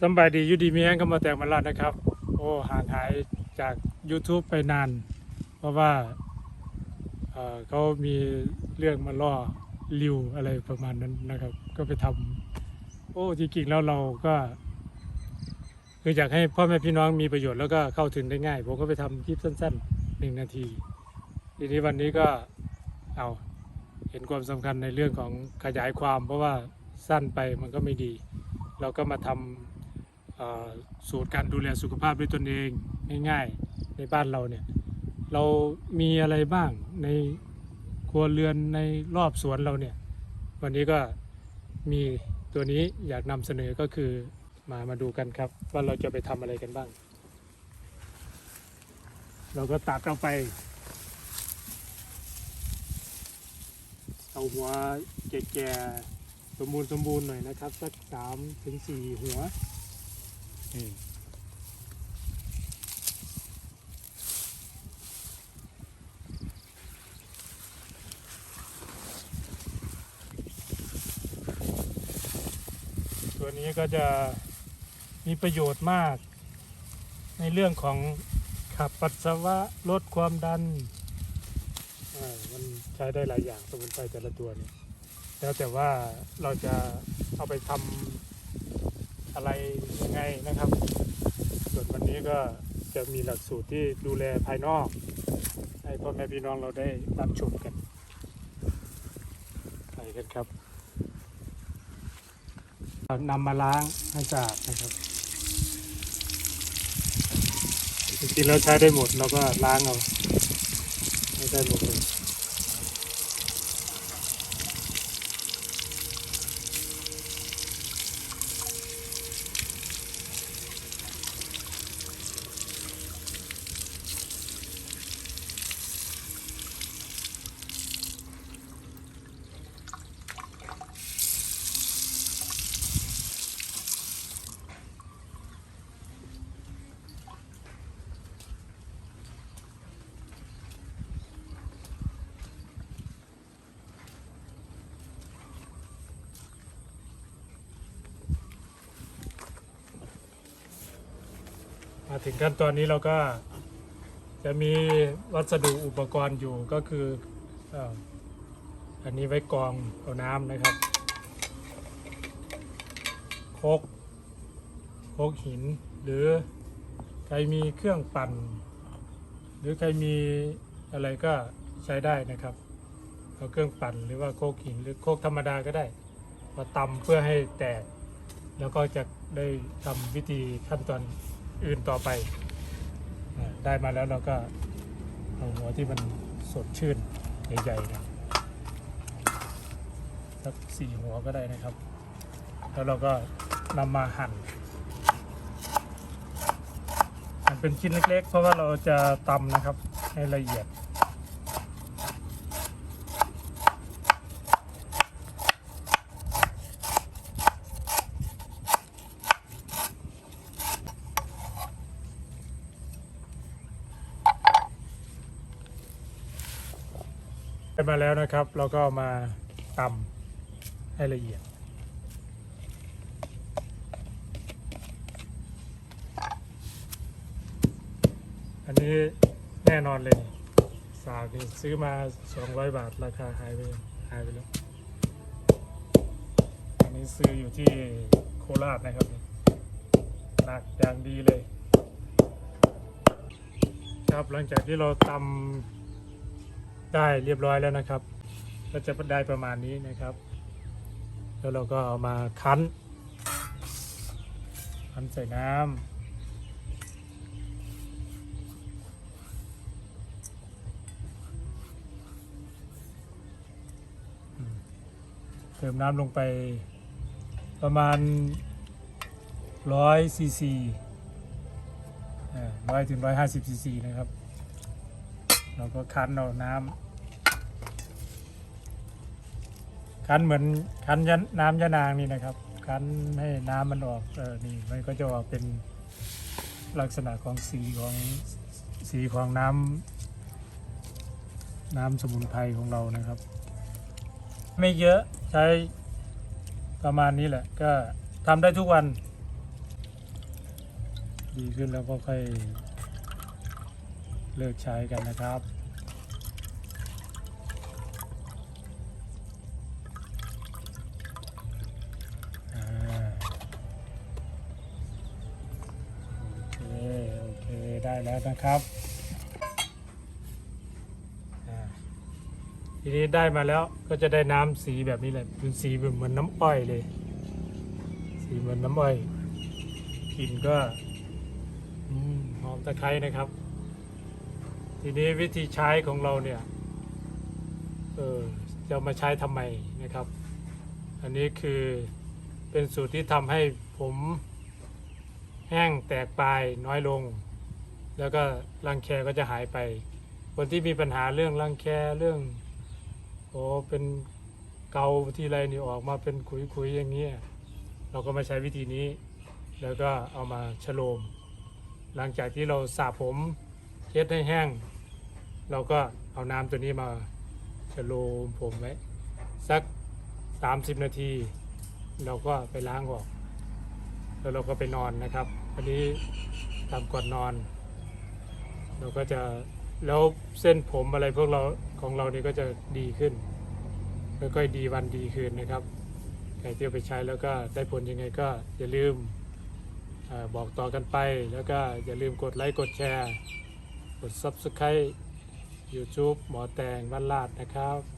สบายดียูดีมีแห้งก็มาแต่งมาลัดนะครับ โอ้ห่างหายจาก YouTube ไปนาน เพราะว่าเอ่อเขามีเรื่องมาล่อลิวอะไรประมาณนั้นนะครับ ก็ไปทำโอ้จริงๆแล้วเราก็ คืออยากให้พ่อแม่พี่น้องมีประโยชน์แล้วก็เข้าถึงได้ง่าย ผมก็ไปทำคลิปสั้นๆหนึ่งนาที ทีนี้วันนี้ก็เอาเห็นความสำคัญในเรื่องของขยายความ เพราะว่าสั้นไปมันก็ไม่ดี เราก็มาทำ สูตรการดูแลสุขภาพด้วยตนเองง่ายๆในบ้านเราเนี่ยเรามีอะไรบ้างในครัวเรือนในรอบสวนเราเนี่ย วันนี้ก็มีตัวนี้อยากนำเสนอก็คือมามาดูกันครับ ว่าเราจะไปทำอะไรกันบ้าง เราก็ตัดเอาไปเอาหัวแก่ๆสมบูรณ์สมบูรณ์หน่อยนะครับ สักสามถึงสี่หัว ตัวนี้ก็จะมีประโยชน์มาก ในเรื่องของขับปัสสาวะลดความดัน มันใช้ได้หลายอย่างสมุนไพรแต่ละตัวเนี่ยแล้วแต่ว่าเราจะเอาไปทำ อะไรยังไงนะครับ ส่วนวันนี้ก็จะมีหลักสูตรที่ดูแลภายนอก ให้พ่อแม่พี่น้องเราได้รับชมกันไปกันครับนำมาล้างให้สะอาดนะครับจริงๆแล้วใช้ได้หมดเราก็ล้างเอาไม่ได้หมดเลย มาถึงขั้นตอนนี้เราก็จะมีวัสดุอุปกรณ์อยู่ก็คืออันนี้ไว้กรองเอาน้ำนะครับโคกโคกหิน หรือใครมีเครื่องปั่น หรือใครมีอะไรก็ใช้ได้นะครับเอาเครื่องปั่นหรือว่าโคกหินหรือโคกธรรมดาก็ได้มาตำเพื่อให้แตก แล้วก็จะได้ทำวิธีขั้นตอน อื่นต่อไปอได้มาแล้วเราก็เอาหัวที่มันสดชื่นใหญ่ๆนะสักสี่หัวก็ได้นะครับ แล้วเราก็นำมาหั่นหั่นเป็นชิ้นเล็กๆ เพราะว่าเราจะตำนะครับให้ละเอียด ได้มาแล้วนะครับ เราก็มาตำให้ละเอียด อันนี้แน่นอนเลยสากนี่ซื้อมา 200 บาทราคาหายไปหายไปแล้ว อันนี้ซื้ออยู่ที่โคราชนะครับหนักอย่างดีเลย ครับหลังจากที่เราตำ ได้เรียบร้อยแล้วนะครับ ก็จะได้ประมาณนี้นะครับ แล้วเราก็เอามาคั้น คั้นใส่น้ำเติมน้ำลงไปประมาณร้อยซีซีร้อยถึงร้อยห้าสิบซีซีนะครับ เราก็คั้นเอาน้ำ คั้นเหมือนคั้นน้ำยะนางนี่นะครับ คั้นให้น้ำมันออกเออนี่มันก็จะออกเป็นลักษณะของสีของสีของน้ำน้ำสมุนไพรของเรานะครับ ไม่เยอะใช้ประมาณนี้แหละ ก็ทำได้ทุกวัน ดีขึ้นแล้วก็ค่อยเลิกใช้กันนะครับ อ่าโอเค โอเค ได้แล้วนะครับทีนี้ได้มาแล้วก็จะได้น้ำสีแบบนี้แหละเป็นสีเหมือนน้ำอ้อยเลย สีเหมือนน้ำอ้อยกลิ่นก็หอมตะไคร้นะครับ ทีนี้วิธีใช้ของเราเนี่ยเออจะมาใช้ทำไมนะครับ อันนี้คือเป็นสูตรที่ทำให้ผมแห้งแตกปลายน้อยลง แล้วก็รังแคก็จะหายไป คนที่มีปัญหาเรื่องรังแคเรื่องโอ้เป็นเกาที่ไรนี่ออกมาเป็นขุยๆอย่างเงี้เราก็มาใช้วิธีนี้ แล้วก็เอามาฉโลม หลังจากที่เราสระผมเช็ดให้แห้ง เราก็เอาน้ำตัวนี้มาฉโลมผมไว้สัก 30 นาที เราก็ไปล้างออก แล้วเราก็ไปนอนนะครับ อันนี้ทำก่อนนอน เราก็จะแล้วเส้นผมอะไรพวกเราของเรานี่ก็จะดีขึ้นค่อยๆดีวันดีคืนนะครับใครที่เอาไปใช้แล้วก็ได้ผลยังไงก็อย่าลืมอบอกต่อกันไป แล้วก็อย่าลืมกดไลค์กดแชร์ กด Subscribe YouTube หมอแตงบ้านลาดนะครับ